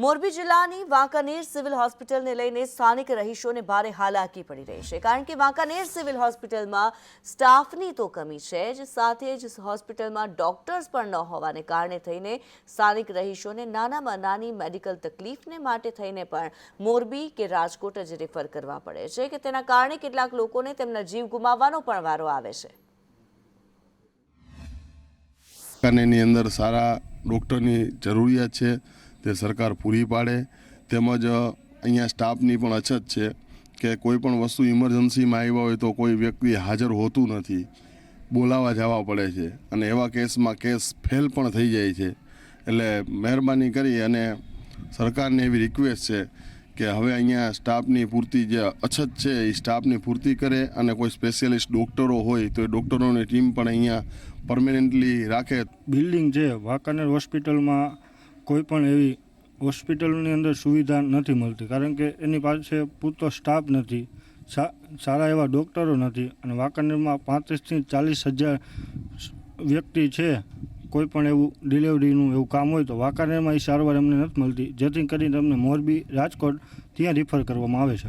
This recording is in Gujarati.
મોરબી જિલ્લાની વાંકાનેર સિવિલ હોસ્પિટલને લઈને સ્થાનિક રહીશોને ભારે હાલાકી પડી રહી છે. કારણ કે વાંકાનેર સિવિલ હોસ્પિટલમાં સ્ટાફની તો કમી છે જ, સાથે જ હોસ્પિટલમાં ડોક્ટર્સ પણ ન હોવાને કારણે થઈને સ્થાનિક રહીશોને નાનામાં નાની મેડિકલ તકલીફને માટે થઈને પણ મોરબી કે રાજકોટ જ રેફર કરવા પડે છે કે તેના કારણે કેટલાક લોકોને તેમના જીવ ગુમાવવાનો પણ વારો આવે છે. કાનેની અંદર સારા ડૉક્ટરની જરૂરિયાત છે. તે સરકાર પૂરી પાડે. તેમજ અહીંયા સ્ટાફની પણ અછત છે કે કોઈ પણ વસ્તુ ઇમરજન્સીમાં આવ્યા હોય તો કોઈ વ્યક્તિ હાજર હોતું નથી. બોલાવવા જવા પડે છે. અને એવા કેસમાં કેસ ફેલ પણ થઈ જાય છે. એટલે મહેરબાની કરી અને સરકારને એવી રિક્વેસ્ટ છે કે હવે અહીંયા સ્ટાફની પૂરતી જે અછત છે, એ સ્ટાફની પૂર્તિ કરે અને કોઈ સ્પેશિયલિસ્ટ ડૉક્ટરો હોય તો એ ડૉક્ટરોની ટીમ પણ અહીંયા પરમેનન્ટલી રાખે. બિલ્ડિંગ જે વાંકાનેર હોસ્પિટલમાં કોઈ પણ એવી હોસ્પિટલની અંદર સુવિધા નથી મળતી. કારણ કે એની પાસે પૂરતો સ્ટાફ નથી સારા એવા ડૉક્ટરો નથી અને વાંકાનેરમાં પાંત્રીસથી ચાલીસ હજાર વ્યક્તિ છે, કોઈ પણ એવું ડિલિવરીનું એવું કામ હોય તો વાંકાનેરમાં એ સારવાર અમને નથી મળતી. જેથી કરીને અમને મોરબી રાજકોટ ત્યાં રિફર કરવામાં આવે છે.